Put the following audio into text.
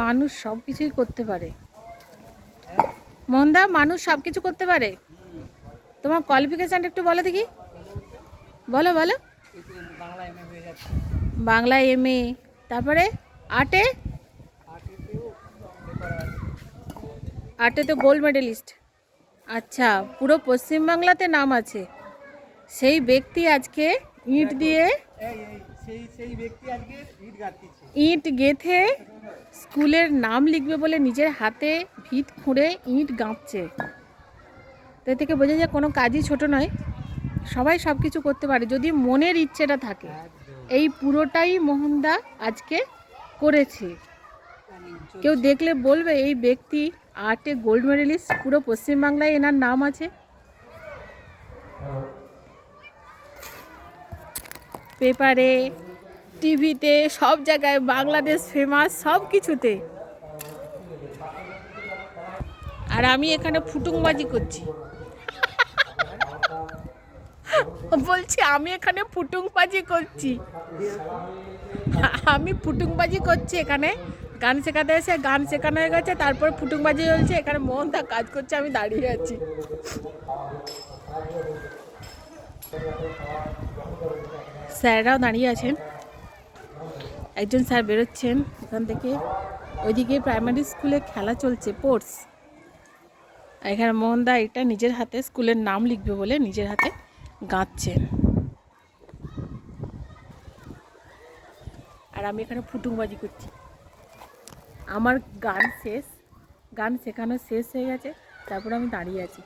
মানুষ সব কিছুই করতে পারে। মন্দা, মানুষ সব কিছু করতে পারে। তোমার কোয়ালিফিকেশানটা একটু বলো দেখি। বলো বলো। বাংলা এম এ তারপরে আর্টে আটে তো গোল্ড মেডেলিস্ট আচ্ছা পুরো পশ্চিমবাংলাতে নাম আছে। সেই ব্যক্তি আজকে ইট দিয়ে এই এই সেই সেই ব্যক্তি আজকে ইট গেথে স্কুলের নাম লিখবে বলে নিজের হাতে ভিত খুঁড়ে ইট গাঁথছে। তো এ থেকে বোঝা যায় কোনো কাজই ছোট নয় সবাই সব কিছু করতে পারে যদি মনের ইচ্ছেটা থাকে। এই পুরোটাই মোহনদা আজকে করেছে। কেউ দেখলে বলবে এই ব্যক্তি আর্টে গোল্ড মেডেলিস্ট পুরো পশ্চিমবাংলায় এনার নাম আছে। পেপারে, টিভিতে, সব জায়গায়, বাংলাদেশ ফেমাস সব কিছুতে। আর আমি এখানে ফুটুংবাজি করছি। বলছি, আমি এখানে ফুটুংবাজি করছি। আমি ফুটুংবাজি করছি এখানে। গান শেখাতে এসে গান শেখানো হয়ে গেছে, তারপর ফুটুংবাজি চলছে। এখানে মোহনদা কাজ করছে, আমি দাঁড়িয়ে আছি। স্যাররাও দাঁড়িয়ে আছেন। একজন স্যার বেরোচ্ছেন এখান থেকে। ওইদিকে প্রাইমারি স্কুলে খেলা চলছে স্পোর্টস এখানে মোহনদা এটা নিজের হাতে স্কুলের নাম লিখবে বলে নিজের হাতে গাঁথছেন। আর আমি এখানে ফুটুংবাজি করছি। আমার গান শেষ, গান শেখানো শেষ হয়ে গেছে, তারপর আমি দাঁড়িয়ে আছি।